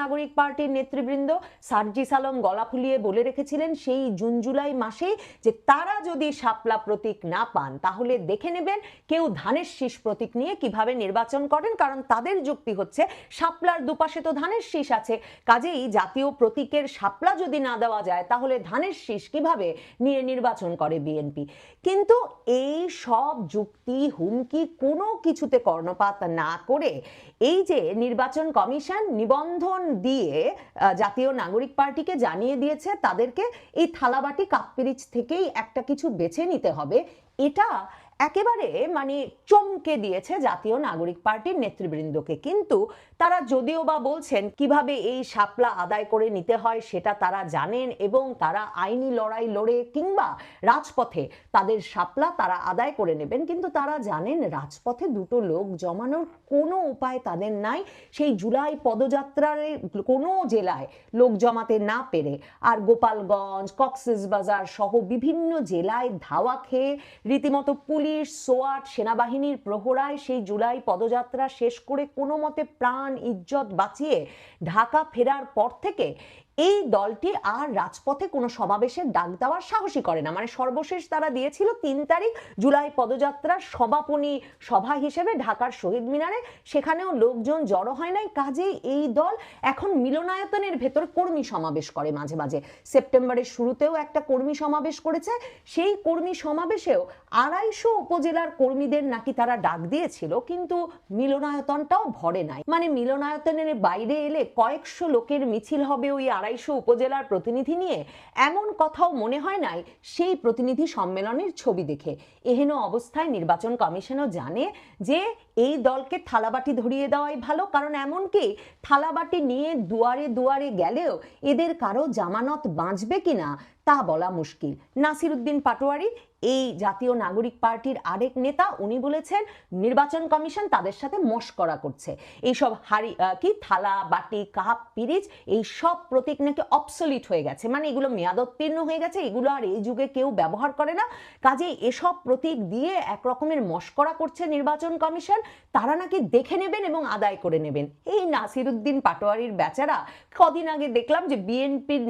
নাগরিক পার্টির নেতৃবৃন্দ সার্জিস আলম গলা ফুলিয়ে বলে রেখেছিলেন সেই জুন জুলাই মাসেই যে তারা যদি শাপলা প্রতীক না পান, তাহলে দেখে নেবেন কেউ ধানের শীষ প্রতীক নিয়ে কীভাবে নির্বাচন করেন, কারণ তাদের যুক্তি হচ্ছে শাপলার দুপাশে তো ধানের শীষ আছে। কাজেই জাতীয় প্রতীকের শাপলা যদি না দেওয়া যায়, তাহলে ধানের শীষ কীভাবে নিয়ে নির্বাচন করে বিএনপি? কিন্তু এই সব যুক্তি, হুমকি কোনো কিছুতে কর্ণপাত না করে এই যে নির্বাচন কমিশন নিবন্ধন দিয়ে জাতীয় নাগরিক পার্টিকে জানিয়ে দিয়েছে তাদেরকে এই থালাবাটি কাপ্পিরিচ থেকেই একটা কিছু বেছে নিতে হবে। এটা একেবারে মানে চমকে দিয়েছে জাতীয় নাগরিক পার্টির নেতৃবৃন্দকে। কিন্তু তারা যদিও বা বলছেন কীভাবে এই সাপলা আদায় করে নিতে হয় সেটা তারা জানেন এবং তারা আইনি লড়াই লড়ে কিংবা রাজপথে তাদের সাপলা তারা আদায় করে নেবেন। কিন্তু তারা জানেন রাজপথে দুটো লোক জমানোর কোনো উপায় তাদের নাই। সেই জুলাই পদযাত্রার কোনো জেলায় লোক জমাতে না পেরে আর গোপালগঞ্জ কক্সেস বাজার সহ বিভিন্ন জেলায় ধাওয়া খেয়ে রীতিমতো পুলিশ সোয়াট, সেনাবাহিনীর প্রহরায় সেই জুলাই পদযাত্রা শেষ করে কোনো মতে প্রাণ, ইজ্জত বাঁচিয়ে ঢাকা ফেরার পর থেকে এই দলটি আর রাজপথে কোনো সমাবেশের ডাক দেওয়ার সাহসী করে না। মানে সর্বশেষ তারা দিয়েছিল তিন তারিখ জুলাই পদযাত্রার সমাপনী সভা হিসেবে ঢাকার শহীদ মিনারে। সেখানেও লোকজন জড়ো হয় নাই। কাজেই এই দল এখন মিলনায়তনের ভেতর কর্মী সমাবেশ করে মাঝে মাঝে। সেপ্টেম্বরের শুরুতেও একটা কর্মী সমাবেশ করেছে। সেই কর্মী সমাবেশেও আড়াইশো উপজেলার কর্মীদের নাকি তারা ডাক দিয়েছিল, কিন্তু মিলনায়তনটাও ভরে নাই। মানে মিলনায়তনের বাইরে এলে কয়েকশো লোকের মিছিল হবে ওই আড়াইশো উপজেলার প্রতিনিধি নিয়ে এমন কথাও মনে হয় নাই সেই প্রতিনিধি সম্মেলনের ছবি দেখে। এহেন অবস্থায় নির্বাচন কমিশনও জানে যে এই দলকে থালাবাটি ধরিয়ে দেওয়াই ভালো, কারণ এমনকি থালাবাটি নিয়ে দুয়ারে দুয়ারে গেলেও এদের কারও জামানত বাঁচবে কিনা তা বলা মুশকিল। নাসির উদ্দিন পাটোয়ারি এই জাতীয় নাগরিক পার্টির আরেক নেতা, উনি বলেছেন নির্বাচন কমিশন তাদের সাথে মস্করা করছে। এইসব হাড়ি কি থালা, বাটি, কাপ, পিরিচ, এই সব প্রতীক নাকি অবসলিট হয়ে গেছে। মানে এগুলো মেয়াদোত্তীর্ণ হয়ে গেছে, এগুলো আর এই যুগে কেউ ব্যবহার করে না। কাজে এসব প্রতীক দিয়ে এক রকমের মস্করা করছে নির্বাচন কমিশন। তারা নাকি দেখে নেবেন এবং আদায় করে নেবেন। এই নাসিরুদ্দিন পাটোয়ারির বেচারা, কদিন আগে দেখলাম যে বিএনপির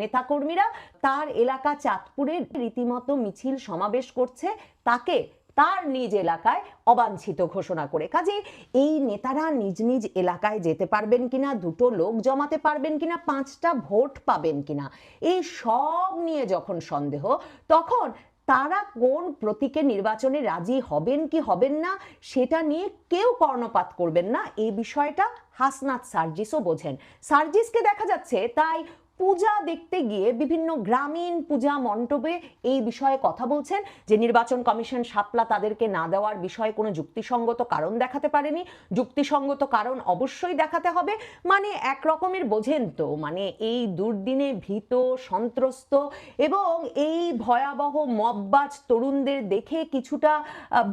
নেতাকর্মীরা তার এলাকা চাঁদপুরে রীতিমতো মিছিল সমাবেশ করছে, তাকে তার নিজ এলাকায় অবাঞ্ছিত ঘোষণা করে। কাজে এই নেতারা নিজ নিজ এলাকায় যেতে পারবেন কিনা, দুটো লোক জমাতে পারবেন কিনা, পাঁচটা ভোট পাবেন কিনা, এই সব নিয়ে যখন সন্দেহ, তখন তারা কোন প্রতীকে নির্বাচনে রাজি হবেন কি হবেন না, সেটা নিয়ে কেউ কর্ণপাত করবেন না এই বিষয়টা হাসনাত সার্জিসও বোঝেন। সার্জিসকে দেখা যাচ্ছে, তাই পূজা দেখতে গিয়ে বিভিন্ন গ্রামীণ পূজা মণ্ডপে এই বিষয়ে কথা বলছেন যে নির্বাচন কমিশন সাপলা তাদেরকে না দেওয়ার বিষয়ে কোনো যুক্তিসঙ্গত কারণ দেখাতে পারেনি। যুক্তিসঙ্গত কারণ অবশ্যই দেখাতে হবে। মানে এক রকমের বোঝেন তো মানে এই দুর্দিনে ভীত, সন্ত্রস্ত এবং এই ভয়াবহ মববাজ তরুণদের দেখে কিছুটা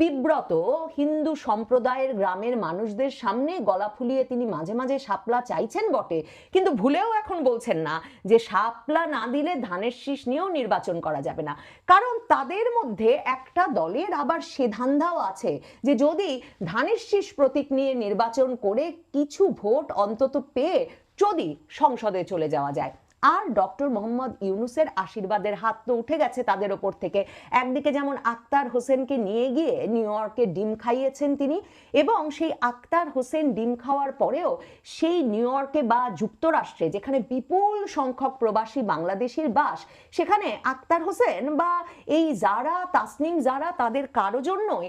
বিব্রত হিন্দু সম্প্রদায়ের গ্রামের মানুষদের সামনে গলা ফুলিয়ে তিনি মাঝে মাঝে সাপলা চাইছেন বটে। কিন্তু ভুলেও এখন বলছেন না যে শাপলা না দিলে ধানের শীষ নিয়েও নির্বাচন করা যাবে না। কারণ তাদের মধ্যে একটা দলের আবার সে ধান্ধাও আছে যে যদি ধানের শীষ প্রতীক নিয়ে নির্বাচন করে কিছু ভোট অন্তত পেয়ে যদি সংসদে চলে যাওয়া যায়। আর ডক্টর মোহাম্মদ ইউনুসের আশীর্বাদের হাত তো উঠে গেছে তাদের ওপর থেকে। একদিকে যেমন আক্তার হোসেনকে নিয়ে গিয়ে নিউ ইয়র্কে ডিম খাইয়েছেন তিনি, এবং সেই আক্তার হোসেন ডিম খাওয়ার পরেও সেই নিউ ইয়র্কে বা যুক্তরাষ্ট্রে যেখানে বিপুল সংখ্যক প্রবাসী বাংলাদেশির বাস, সেখানে আক্তার হোসেন বা এই যারা, তাসনিম যারা, তাদের কারও জন্যই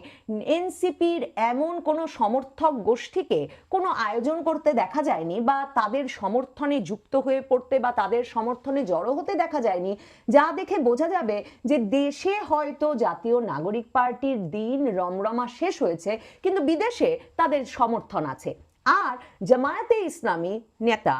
এনসিপির এমন কোনো সমর্থক গোষ্ঠীকে কোনো আয়োজন করতে দেখা যায়নি বা তাদের সমর্থনে যুক্ত হয়ে পড়তে বা তাদের সমর্থনে জড়ো হতে দেখা যায়নি, যা দেখে বোঝা যাবে যে দেশে হয়তো জাতীয় নাগরিক পার্টির দিন রমরমা শেষ হয়েছে, কিন্তু বিদেশে তাদের সমর্থন আছে। আর জামায়াতে ইসলামী নেতা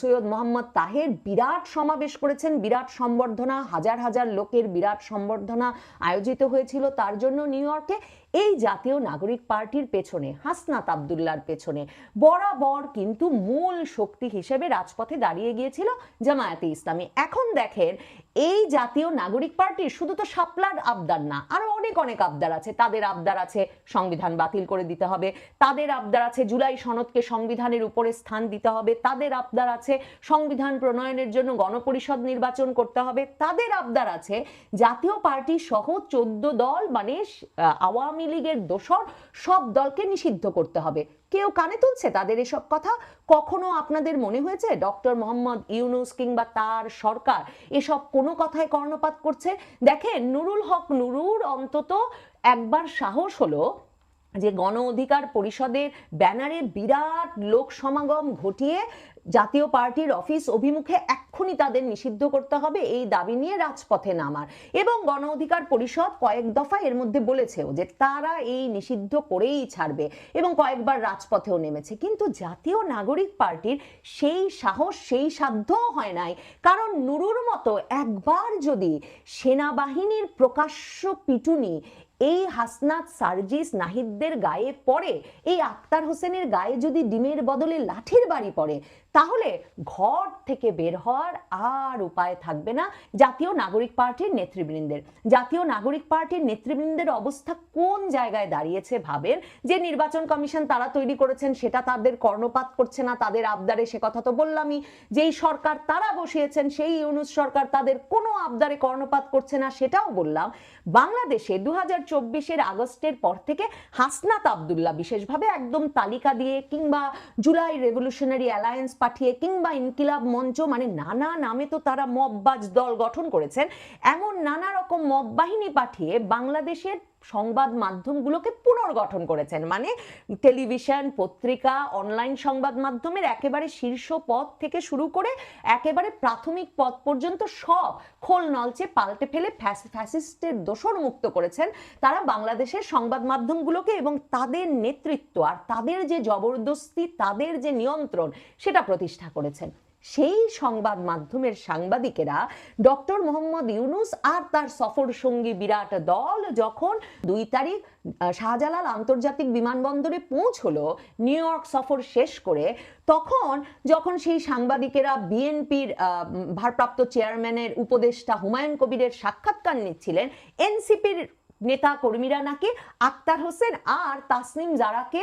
সৈয়দ মোহাম্মদ তাহের বিরাট সমাবেশ করেছেন, বিরাট সম্বর্ধনা, হাজার হাজার লোকের বিরাট সম্বর্ধনা আয়োজিত হয়েছিল তার জন্য নিউ ইয়র্কে। এই জাতীয় নাগরিক পার্টির পেছনে, হাসনাত আবদুল্লার পেছনে বরাবর কিন্তু মূল শক্তি হিসেবে রাজপথে দাঁড়িয়ে গিয়েছিল জামায়াতে ইসলামী। এখন দেখেন এই জাতীয় নাগরিক পার্টির শুধু তো শাপলার আবদার না, আরও অনেক অনেক আবদার আছে। তাদের আবদার আছে সংবিধান বাতিল করে দিতে হবে, তাদের আবদার আছে জুলাই সনদকে সংবিধানের উপরে স্থান দিতে হবে, তাদের আবদার আছে সংবিধান প্রণয়নের জন্য গণপরিষদ নির্বাচন করতে হবে, তাদের আবদার আছে জাতীয় পার্টি সহ চোদ্দ দল মানে আওয়ামী লীগের দোসর সব দলকে নিষিদ্ধ করতে হবে। কেউ কানে তুলছে? তাদের এসব কথা কখনো আপনাদের মনে হয়েছে? ডক্টর মোহাম্মদ ইউনুস কিংবা তার সরকার এসব কোনো কথায় কর্ণপাত করছে? দেখেন, নুরুল হক নুরুর অন্তত একবার সাহস হলো যে গণ অধিকার পরিষদের ব্যানারে বিরাট লোক সমাগম ঘটিয়ে জাতীয় পার্টির অফিস অভিমুখে এক্ষুনি তাদের নিষিদ্ধ করতে হবে, এই দাবি নিয়ে রাজপথে নামার। এবং গণ অধিকার পরিষদ কয়েক দফা এর মধ্যে বলেছেও যে তারা এই নিষিদ্ধ করেই ছাড়বে এবং কয়েকবার রাজপথেও নেমেছে। কিন্তু জাতীয় নাগরিক পার্টির সেই সাহস, সেই সাধ্যও হয় নাই। কারণ নুরুর মতো একবার যদি সেনাবাহিনীর প্রকাশ্য পিটুনি এই হাসনাত সার্জিস নাহিদদের গায়ে পড়ে? এই আক্তার হোসেনের গায়ে যদি ডিমের বদলে লাঠির বাড়ি পড়ে তাহলে ঘর থেকে বের হওয়ার আর উপায় থাকবে না জাতীয় নাগরিক পার্টির নেতৃবৃন্দের। জাতীয় নাগরিক পার্টির নেতৃবৃন্দের অবস্থা কোন জায়গায় দাঁড়িয়েছে ভাবেন? যে নির্বাচন কমিশন তারা তৈরি করেছেন সেটা তাদের কর্ণপাত করছে না, তাদের আবদারে সে কথা তো বললামই। যেই সরকার তারা বসিয়েছেন, সেই ইউনুস সরকার তাদের কোনো আবদারে কর্ণপাত করছে না সেটাও বললাম। বাংলাদেশে দু হাজার আগস্টের পর থেকে হাসনাত আবদুল্লাহ বিশেষভাবে একদম তালিকা দিয়ে কিংবা জুলাই রেভলিউশনারি অ্যালায়েন্স পাঠিয়ে কিংবা ইনকিলাব মঞ্চ মানে নানা নামে তো তারা মববাজ দল গঠন করেছেন, এমন নানা রকম মব বাহিনী পাঠিয়ে বাংলাদেশের সংবাদ মাধ্যমগুলোকে পুনর্গঠন করেছেন। মানে টেলিভিশন, পত্রিকা, অনলাইন সংবাদ মাধ্যমের একেবারে শীর্ষ পদ থেকে শুরু করে একেবারে প্রাথমিক পদ পর্যন্ত সব খোল নলচে পাল্টে ফেলে ফ্যাস- ফ্যাসিস্টের দোষর মুক্ত করেছেন। তারা বাংলাদেশের সংবাদ মাধ্যমগুলোকে এবং তাদের নেতৃত্ব আর তাদের যে জবরদস্তি, তাদের যে নিয়ন্ত্রণ, সেটা প্রতিষ্ঠা করেছেন। সেই সংবাদ মাধ্যমের সাংবাদিকেরা ডক্টর মোহাম্মদ ইউনুস আর তার সফর সঙ্গী বিরাট দল যখন দুই তারিখ শাহজালাল আন্তর্জাতিক বিমানবন্দরে পৌঁছলো নিউ ইয়র্ক সফর শেষ করে, তখন যখন সেই সাংবাদিকেরা বিএনপির ভারপ্রাপ্ত চেয়ারম্যানের উপদেষ্টা হুমায়ুন কবিরের সাক্ষাৎকার নিচ্ছিলেন, এনসিপির নেতা কর্মীরা নাকি আক্তার হোসেন আর তাসনিম জারাকে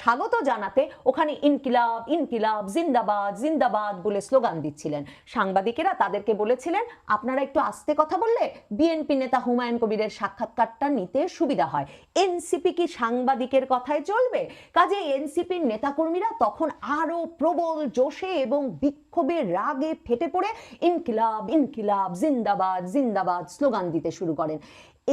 স্বাগত জানাতে ওখানে ইনকিলাব ইনকিলাব, জিন্দাবাদ জিন্দাবাদ বলে স্লোগান দিচ্ছিলেন। সাংবাদিকেরা তাদেরকে বলেছিলেন, আপনারা একটু আস্তে কথা বললে বিএনপি নেতা হুমায়ুন কবিরের সাক্ষাৎকারটা নিতে সুবিধা হয়। এনসিপি কি সাংবাদিকের কথায় চলবে? কাজে এনসিপির নেতাকর্মীরা তখন আরও প্রবল জোশে এবং বিক্ষোভে রাগে ফেটে পড়ে ইনকিলাব ইনকিলাব, জিন্দাবাদ জিন্দাবাদ স্লোগান দিতে শুরু করেন।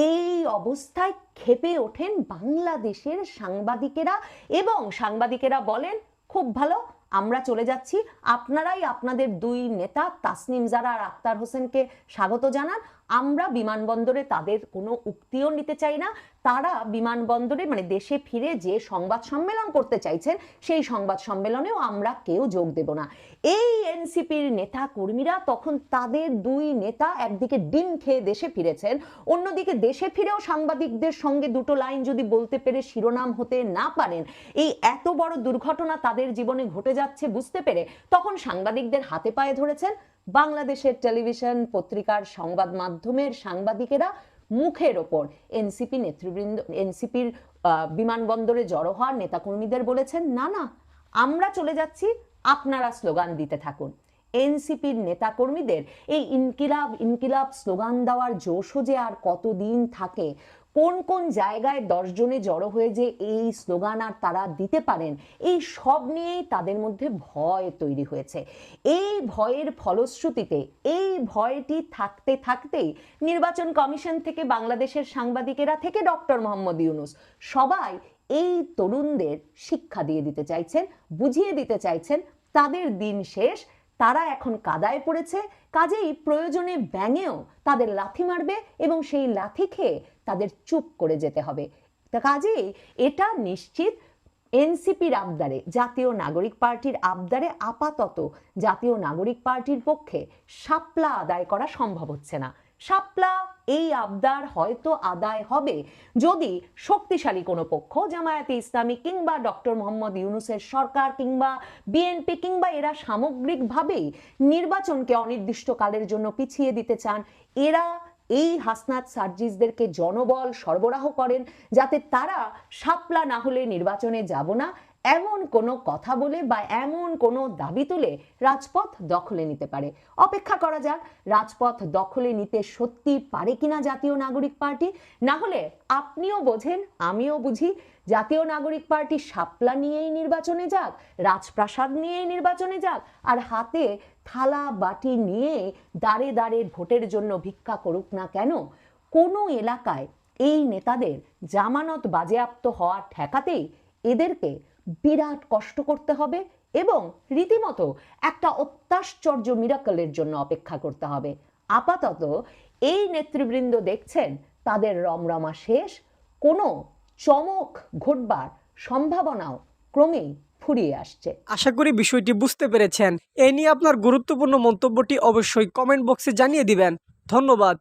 এই অবস্থায় খেপে ওঠেন বাংলাদেশের সাংবাদিকেরা এবং সাংবাদিকেরা বলেন, খুব ভালো, আমরা চলে যাচ্ছি। আপনারাই আপনাদের দুই নেতা, তাসনিম জারা আর আক্তার হোসেনকে স্বাগত জানান। আমরা বিমানবন্দরে তাদের কোনো উক্তিও নিতে চাই না। তারা বিমানবন্দরে মানে দেশে ফিরে যে সংবাদ সম্মেলন করতে চাইছেন, সেই সংবাদ সম্মেলনেও আমরা কেউ যোগ দেব না। এই এনসিপির নেতা কর্মীরা তখন তাদের দুই নেতা একদিকে ডিম খেয়ে দেশে ফিরেছেন, অন্যদিকে দেশে ফিরেও সাংবাদিকদের সঙ্গে দুটো লাইন যদি বলতে পেরে শিরোনাম হতে না পারেন, এই এত বড় দুর্ঘটনা তাদের জীবনে ঘটে যাচ্ছে বুঝতে পেরে তখন সাংবাদিকদের হাতে পায়ে ধরেছেন। বাংলাদেশের টেলিভিশন পত্রিকার সংবাদ মাধ্যমের সাংবাদিকেরা মুখের ওপর এনসিপি নেতৃবৃন্দ, এনসিপির বিমানবন্দরে জড়ো হওয়ার নেতাকর্মীদের বলেছেন, না না, আমরা চলে যাচ্ছি, আপনারা স্লোগান দিতে থাকুন। এনসিপির নেতাকর্মীদের এই ইনকিলাব ইনকিলাব স্লোগান দেওয়ার জোশও যে আর কতদিন থাকে কোন কোন জায়গায় দশজনে জড়ো হয়ে যে এই স্লোগান আর তারা দিতে পারেন, এই সব নিয়েই তাদের মধ্যে ভয় তৈরি হয়েছে। এই ভয়ের ফলশ্রুতিতে, এই ভয়টি থাকতে থাকতেই নির্বাচন কমিশন থেকে বাংলাদেশের সাংবাদিকেরা থেকে ডক্টর মোহাম্মদ ইউনুস সবাই এই তরুণদের শিক্ষা দিয়ে দিতে চাইছেন, বুঝিয়ে দিতে চাইছেন, তাদের দিন শেষ, তারা এখন কাদায় পড়েছে কাজেই প্রয়োজনে ব্যাঙেও তাদের লাথি মারবে এবং সেই লাথি খেয়ে তাদের চুপ করে যেতে হবে। কাজেই এটা নিশ্চিত এনসিপির আবদারে, জাতীয় নাগরিক পার্টির আবদারে আপাতত জাতীয় নাগরিক পার্টির পক্ষে সাপলা আদায় করা সম্ভব হচ্ছে না। শাপলা, এই আবদার হয়তো আদায় হবে যদি শক্তিশালী কোনো পক্ষ, জামায়াতে ইসলামী কিংবা ডক্টর মোহাম্মদ ইউনুসের সরকার কিংবা বিএনপি কিংবা এরা সামগ্রিকভাবেই নির্বাচনকে অনির্দিষ্টকালের জন্য পিছিয়ে দিতে চান, এরা এই হাসনাত সার্জিসদেরকে জনবল সরবরাহ করেন যাতে তারা শাপলা না হলে নির্বাচনে যাব না এমন কোনো কথা বলে বা এমন কোনো দাবি তুলে রাজপথ দখলে নিতে পারে। অপেক্ষা করা যাক, রাজপথ দখলে নিতে সত্যি পারে কিনা জাতীয় নাগরিক পার্টি? না হলে আপনিও বোঝেন, আমিও বুঝি। জাতীয় নাগরিক পার্টি শাপলা নিয়েই নির্বাচনে যাক, রাজপ্রাসাদ নিয়েই নির্বাচনে যাক, আর হাতে থালা বাটি নিয়ে দাঁড়ে দাঁড়ে ভোটের জন্য ভিক্ষা করুক না কেন? কোনো এলাকায় এই নেতাদের জামানত বাজেয়াপ্ত হওয়া ঠেকাতেই এদেরকে বিরাট কষ্ট করতে হবে এবং রীতিমতো একটা অত্যাশ্চর্য মিরাকলের জন্য অপেক্ষা করতে হবে। আপাতত এই নেতৃবৃন্দ দেখছেন তাদের রমরমা শেষ, কোনো চমক ঘটবার সম্ভাবনাও ক্রমেই ফুরিয়ে আসছে। আশা করি বিষয়টি বুঝতে পেরেছেন। এ নিয়ে আপনার গুরুত্বপূর্ণ মন্তব্যটি অবশ্যই কমেন্ট বক্সে জানিয়ে দিবেন। ধন্যবাদ।